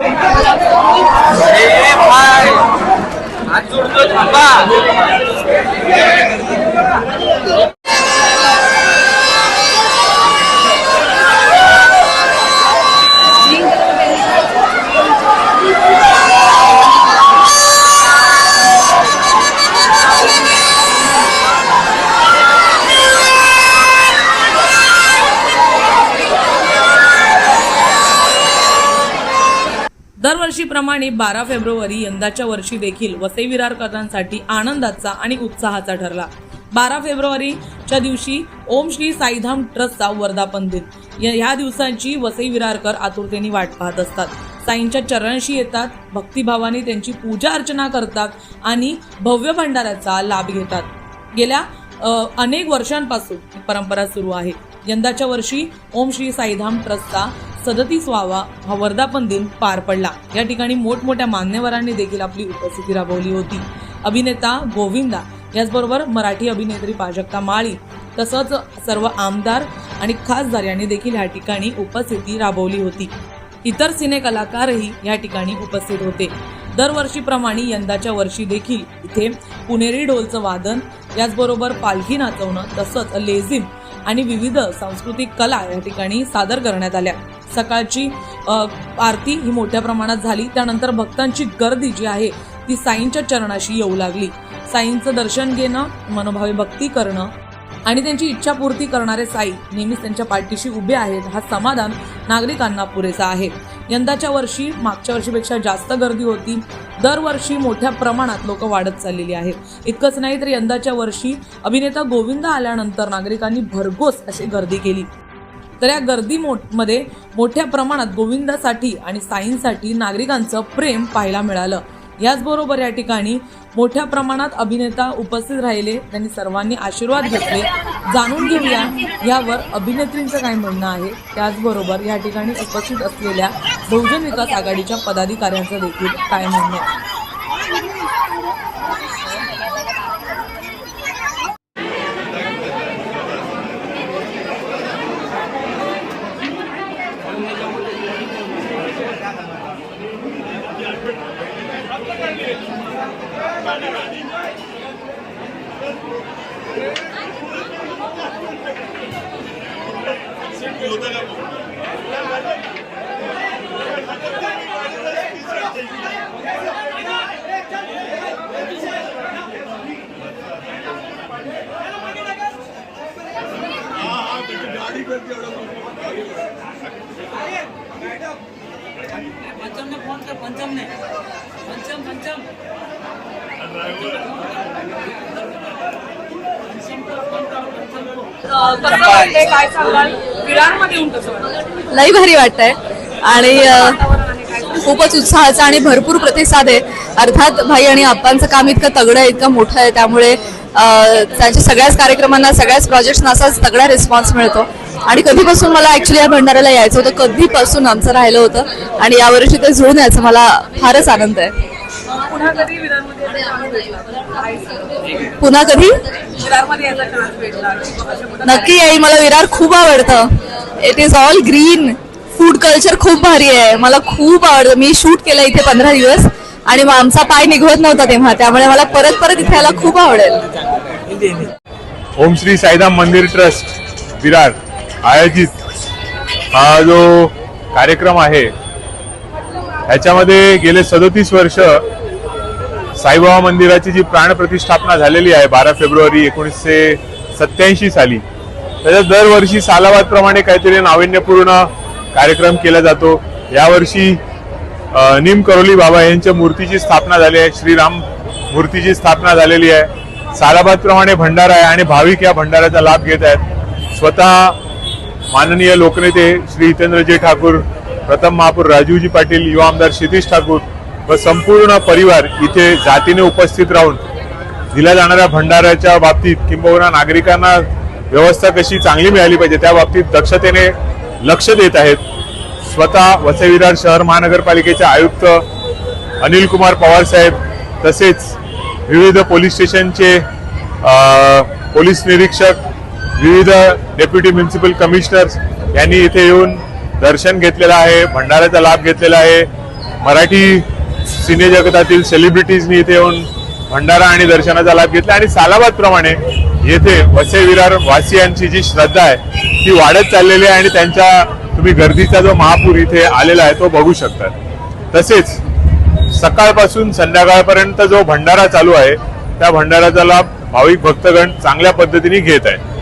ए भाई हात जोडतो थांबा दरवर्षीप्रमाणे बारा फेब्रुवारी यंदाच्या वर्षी देखील वसई विरारकरांसाठी आनंदाचा आणि उत्साहाचा ठरला. बारा फेब्रुवारीच्या दिवशी ओम श्री साईधाम ट्रस्टचा वर्धापन दिन. या- ह्या दिवसांची वसई विरारकर आतुरतेने वाट पाहत असतात. साईंच्या चरणशी येतात भक्तिभावाने त्यांची पूजा अर्चना करतात आणि भव्य भंडाऱ्याचा लाभ घेतात. गेल्या अनेक वर्षांपासून परंपरा सुरू आहे. यंदाच्या वर्षी ओम श्री साईधाम ट्रस्टचा सदतीस व्हावा हा वर्धापन दिन पार पडला. या ठिकाणी मोठमोठ्या मान्यवरांनी देखील आपली उपस्थिती राबवली होती. अभिनेता गोविंदा याचबरोबर मराठी अभिनेत्री प्राजक्ता माळी तसंच सर्व आमदार आणि खासदार यांनी देखील या ठिकाणी उपस्थिती राबवली होती. इतर सिने कलाकारही या ठिकाणी उपस्थित होते. दरवर्षीप्रमाणे यंदाच्या वर्षी देखील इथे पुणेरी ढोलचं वादन याचबरोबर पालखी नाचवणं तसंच लेझिम आणि विविध सांस्कृतिक कला या ठिकाणी सादर करण्यात आल्या. सकाळची आरती ही मोठ्या प्रमाणात झाली. त्यानंतर भक्तांची गर्दी जी आहे ती साईंच्या चरणाशी येऊ लागली. साईंचं दर्शन घेणं मनोभावे भक्ती करणं आणि त्यांची इच्छापूर्ती करणारे साई नेहमीच त्यांच्या पाठीशी उभे आहेत. हा समाधान नागरिकांना पुरेसा आहे. यंदाच्या वर्षी मागच्या वर्षीपेक्षा जास्त गर्दी होती. दरवर्षी मोठ्या प्रमाणात लोक वाढत चाललेली आहेत इतकंच नाही तर यंदाच्या वर्षी अभिनेता गोविंद आल्यानंतर नागरिकांनी भरघोस अशी गर्दी केली. तर या गर्दी मोठमध्ये मोठ्या प्रमाणात गोविंदासाठी आणि साईंसाठी नागरिकांचं प्रेम पाहायला मिळालं. याचबरोबर या ठिकाणी मोठ्या प्रमाणात अभिनेता उपस्थित राहिले. त्यांनी सर्वांनी आशीर्वाद घेतले. जाणून घेऊया यावर अभिनेत्रींचं काय म्हणणं आहे. त्याचबरोबर या ठिकाणी उपस्थित असलेल्या बहुजन विकास आघाडीच्या पदाधिकाऱ्यांचं देखील काय म्हणणं पंचम ने फोन कर पंचम ने. पंचम पंचम कसं वाटतंय काय सांगाल? विरारमध्ये येऊन कसं वाटतं लई भारी वाटतंय. आणि खूपच उत्साहाचा आणि भरपूर प्रतिसाद आहे. अर्थात भाई आणि आप्पांचं काम इतकं तगडं आहे इतकं मोठं आहे त्यामुळे त्यांच्या सगळ्याच कार्यक्रमांना सगळ्याच प्रोजेक्ट्सना असाच तगडा रिस्पॉन्स मिळतो. आणि कधीपासून मला ऍक्च्युली या भंडाऱ्याला यायचं होतं कधीपासून आमचं राहिलं होतं आणि यावर्षी ते जुळून यायचं मला फारच आनंद आहे. पुन्हा कधी? नक्की येईल मला विरार खूप आवडतं. It is all green food culture खूप भारी आहे. मला खूप आवडतं. मी शूट केलं इथे पंधरा दिवस आणि मग आमचा पाय निघवत नव्हता तेव्हा. त्यामुळे मला परत परत इथे यायला खूप आवडेल. ओम श्री साईधाम मंदिर ट्रस्ट विरार. आयोजित हा जो कार्यक्रम आहे ह्याच्यामध्ये गेले सदोतीस वर्ष साईबाबा मंदिराची जी प्राणप्रतिष्ठापना झालेली आहे बारा फेब्रुवारी एकोणीसशे सत्याऐंशी साली. त्याच्यात दरवर्षी सालावादप्रमाणे काहीतरी नाविन्यपूर्ण कार्यक्रम केला जातो. यावर्षी अ, निम करोली बाबा यांच्या मूर्तीची स्थापना झाली आहे श्रीराम मूर्तीची स्थापना झालेली आहे. सालाबादप्रमाणे भंडारा आहे आणि भाविक या भंडाऱ्याचा लाभ घेत आहेत. स्वतः माननीय लोकनेते श्री हितेंद्रजी ठाकूर प्रथम महापौर राजीवजी पाटील युवा आमदार क्षितीश ठाकूर व संपूर्ण परिवार इथे जातीने उपस्थित राहून दिल्या जाणाऱ्या भंडाऱ्याच्या बाबतीत किंबहुना नागरिकांना व्यवस्था कशी चांगली मिळाली पाहिजे त्या बाबतीत दक्षतेने लक्ष देत आहेत. स्वतः वसई विरार शहर महानगरपालिकेचे आयुक्त अनिल कुमार पवार साहेब तसेच विविध पोलीस स्टेशनचे पोलीस निरीक्षक विविध डेप्युटी म्युन्सिपल कमिशनर्स यांनी इथे येऊन दर्शन घेतलेलं आहे भंडाऱ्याचा लाभ घेतलेला आहे. मराठी सिनेजगतातील सेलिब्रिटीजनी इथे येऊन भंडारा आणि दर्शनाचा लाभ घेतला. आणि सालाबाद प्रमाणे येथे वसे विरार वासियांची जी श्रद्धा आहे ती वाढत चाललेली आहे आणि त्यांच्या तुम्ही गर्दीचा जो महापूर इथे आलेला आहे तो बघू शकतात. तसेच सकाळपासून संध्याकाळपर्यंत जो भंडारा चालू आहे त्या भंडाराचा लाभ भाविक भक्तगण चांगल्या पद्धतीने घेत आहे